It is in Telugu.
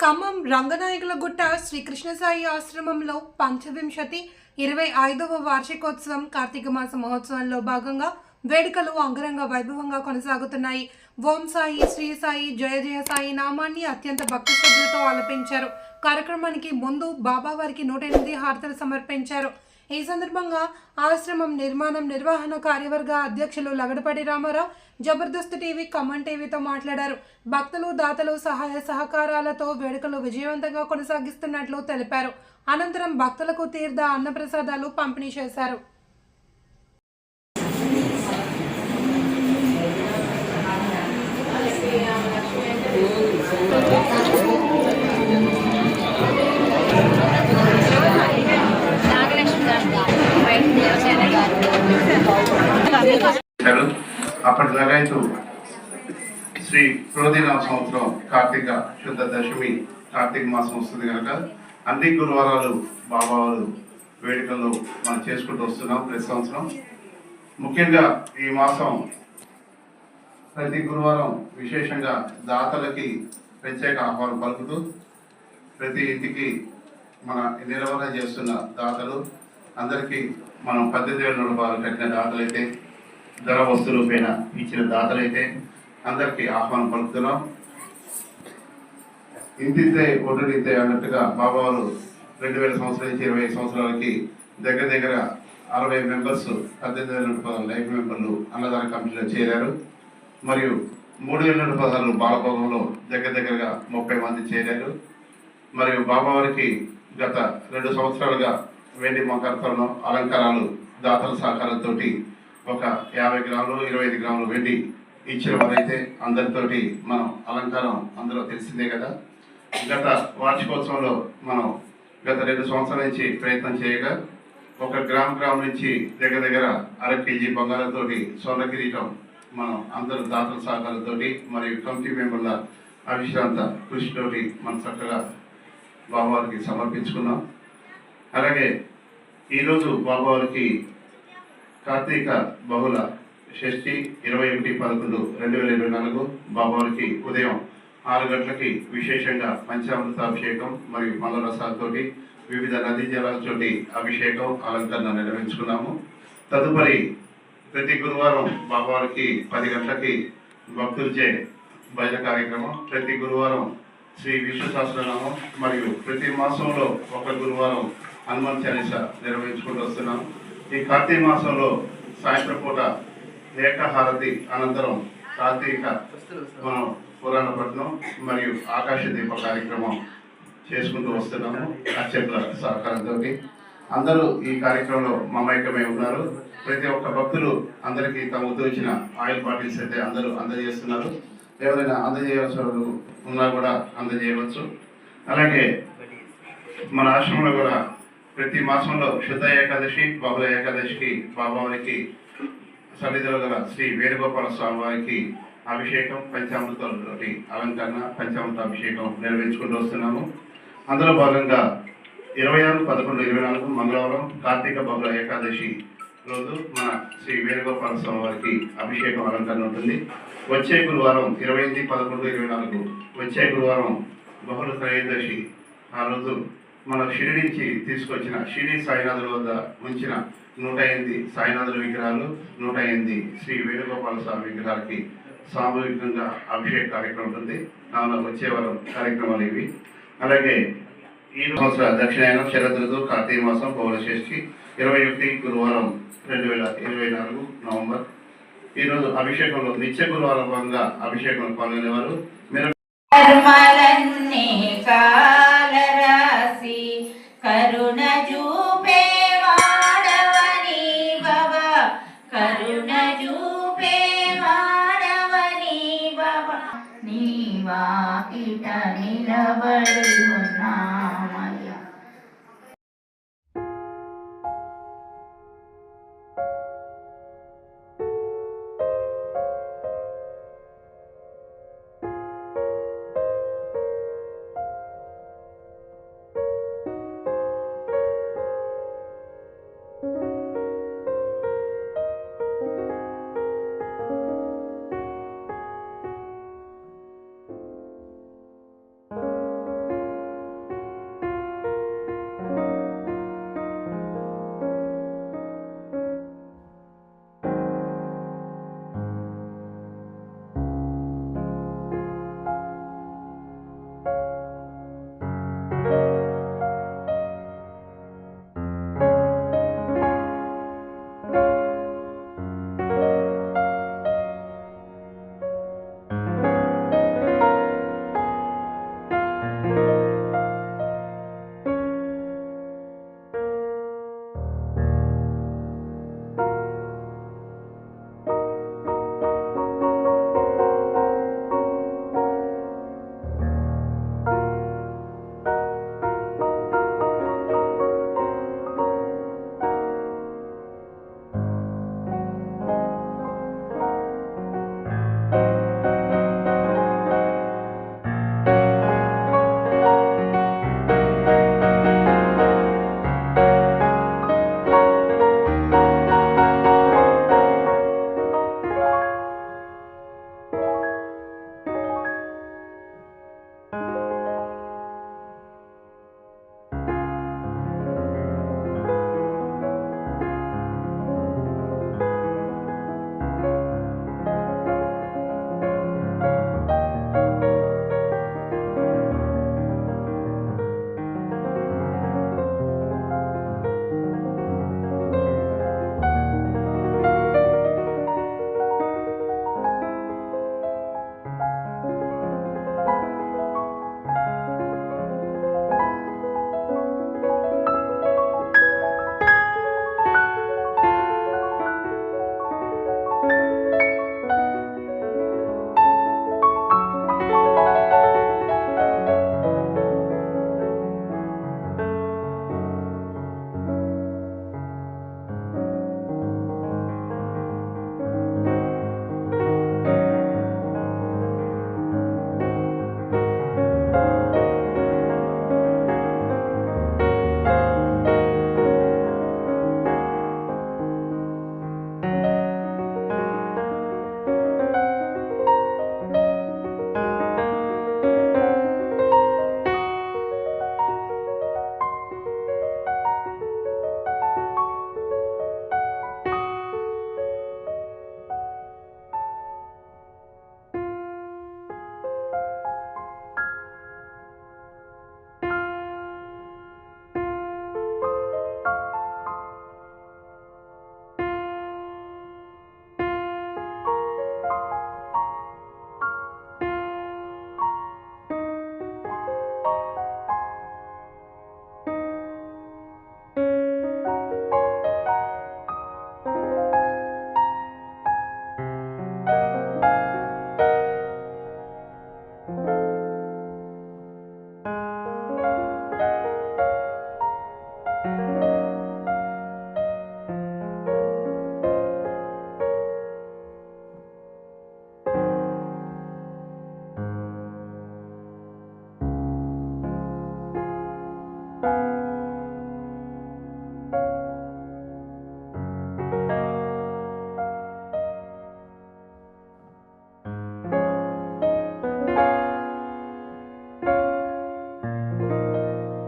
ఖమ్మం రంగనాయకుల గుట్ట శ్రీకృష్ణ సాయి ఆశ్రమంలో పంచవింశతి ఇరవై ఐదవ వార్షికోత్సవం కార్తీక మాస మహోత్సవంలో భాగంగా వేడుకలు అంగరంగ వైభవంగా కొనసాగుతున్నాయి. ఓం సాయి శ్రీ సాయి జయ జయ సాయి నామాన్ని అత్యంత భక్తి శ్రద్ధలతో ఆలపించారు కార్యక్రమానికి ముందు బాబా వారికి నూట ఎనిమిది హారతలు సమర్పించారు. ఈ సందర్భంగా ఆశ్రమం నిర్మాణం నిర్వహణ కార్యవర్గ అధ్యక్షులు లగడపాటి రామారావు జబర్దస్త్ టీవీ ఖమ్మం టీవీతో మాట్లాడారు. భక్తులు దాతలు సహాయ సహకారాలతో వేడుకలు విజయవంతంగా కొనసాగిస్తున్నట్లు తెలిపారు. అనంతరం భక్తులకు తీర్థ అన్నప్రసాదాలు పంపిణీ చేశారు. అప్పటి లగాయతు. శ్రీ క్రోధిన సంవత్సరం కార్తీక శుద్ధ దశమి కార్తీక మాసం వస్తుంది కనుక అన్ని గురువారాలు బాబావారు వేడుకలు మనం చేసుకుంటూ వస్తున్నాం ప్రతి సంవత్సరం. ముఖ్యంగా ఈ మాసం ప్రతి గురువారం విశేషంగా దాతలకి ప్రత్యేక ఆహ్వానం పలుకుతూ ప్రతి ఇంటికి మన నిర్వహణ చేస్తున్న దాతలు అందరికీ మనం పద్దెనిమిది వేల రూపాయలు కట్టిన దాతలైతే ధర వస్తువుల పైన ఇచ్చిన దాతలైతే అందరికీ ఆహ్వానం పలుకుతున్నాం. ఇంతింతే ఒడ్డునింతే అన్నట్టుగా బాబావారు రెండు వేల సంవత్సరాల నుంచి ఇరవై సంవత్సరాలకి దగ్గర దగ్గర అరవై మెంబర్స్ పద్దెనిమిది వేల రూపాయల లైఫ్ మెంబర్లు అన్నదాన కమిటీలో చేరారు. మరియు మూడు వేల నూట పదహారు బాలభోగంలో దగ్గర దగ్గరగా ముప్పై మంది చేరారు. మరియు బాబావారికి గత రెండు సంవత్సరాలుగా వెండి మకరతలను అలంకారాలు దాతల సహకారంతో ఒక యాభై గ్రాములు ఇరవై ఐదు గ్రాములు వెండి ఇచ్చిన వారైతే అందరితోటి మనం అలంకారం అందరూ తెలిసిందే కదా. గత వార్షికోత్సవంలో మనం గత రెండు సంవత్సరాల నుంచి ప్రయత్నం చేయగా ఒక గ్రామ గ్రామం నుంచి దగ్గర దగ్గర అర కేజీ బంగారంతో స్వర్ణ కిరీటం మనం అందరూ దాతల సహకారంతో మరియు కమిటీ మెంబర్ల అవిశ్రాంత కృషితోటి మనం చక్కగా బాబావారికి సమర్పించుకున్నాం. అలాగే ఈరోజు బాబావారికి కార్తీక బహుళ షష్ఠి ఇరవై ఒకటి పదకొండు రెండు వేల ఇరవై నాలుగు బాబావారికి ఉదయం ఆరు గంటలకి విశేషంగా పంచామృతాభిషేకం మరియు మలరసాలతోటి వివిధ నదీ జలాలతోటి అభిషేకం అలంకరణ నిర్వహించుకున్నాము. తదుపరి ప్రతి గురువారం బాబావారికి పది గంటలకి భక్తులచే భజన కార్యక్రమం. ప్రతి గురువారం శ్రీ విష్ణు సహస్రనామం మరియు ప్రతి మాసంలో ఒక గురువారం హనుమాన్ చాలీస నిర్వహించుకుంటూ వస్తున్నాము. ఈ కార్తీక మాసంలో సాయంత్రం పూట ఏకహారతి అనంతరం కార్తీక మనం పురాణ మరియు ఆకాశ దీప కార్యక్రమం చేసుకుంటూ వస్తున్నాము. అర్చకుల సహకారంతో అందరూ ఈ కార్యక్రమంలో మమైకమై ఉన్నారు. ప్రతి ఒక్క భక్తులు అందరికీ తమ వచ్చిన ఆయిల్ బాటిల్స్ అయితే అందరూ అందజేస్తున్నారు. ఎవరైనా అందజేయవలసిన ఉన్నా కూడా అందజేయవచ్చు. అలాగే మన ఆశ్రమంలో కూడా ప్రతి మాసంలో శుద్ధ ఏకాదశి బహుళ ఏకాదశికి బాబావారికి సన్నిధిలో గల శ్రీ వేణుగోపాల స్వామి వారికి అభిషేకం పంచామృతాలతోటి అలంకరణ పంచామృత అభిషేకం నిర్వహించుకుంటూ వస్తున్నాము. అందులో భాగంగా ఇరవై ఆరు పదకొండు ఇరవై నాలుగు మంగళవారం కార్తీక బహుళ ఏకాదశి రోజు మన శ్రీ వేణుగోపాల స్వామి వారికి అభిషేకం అలంకరణ ఉంటుంది. వచ్చే గురువారం ఇరవై ఎనిమిది పదకొండు ఇరవై నాలుగు వచ్చే గురువారం బహుళ త్రయోదశి ఆ రోజు మన షిరిడి నుంచి తీసుకొచ్చిన షిరిడి సాయినాథుల వద్ద ఉంచిన నూట ఎనిమిది సాయినాథుల విగ్రహాలు నూట ఎనిమిది శ్రీ వేణుగోపాల స్వామి విగ్రహాలకి సామూహికంగా అభిషేక కార్యక్రమం ఉంటుంది. కావున వచ్చే వారం కార్యక్రమాలు ఇవి. అలాగే ఈ సంవత్సర దక్షిణాయనం శరదృతు కార్తీక మాసం పౌరశేష్ఠి ఇరవై ఒకటి గురువారం రెండు వేల ఇరవై నాలుగు నవంబర్. ఈరోజు అభిషేకంలో నిత్య గురువారం భాగంగా అభిషేకంలో పాల్గొనేవారు. మీరు చూపే వాడవని నీవా. నీ వాకిట నిలబడి.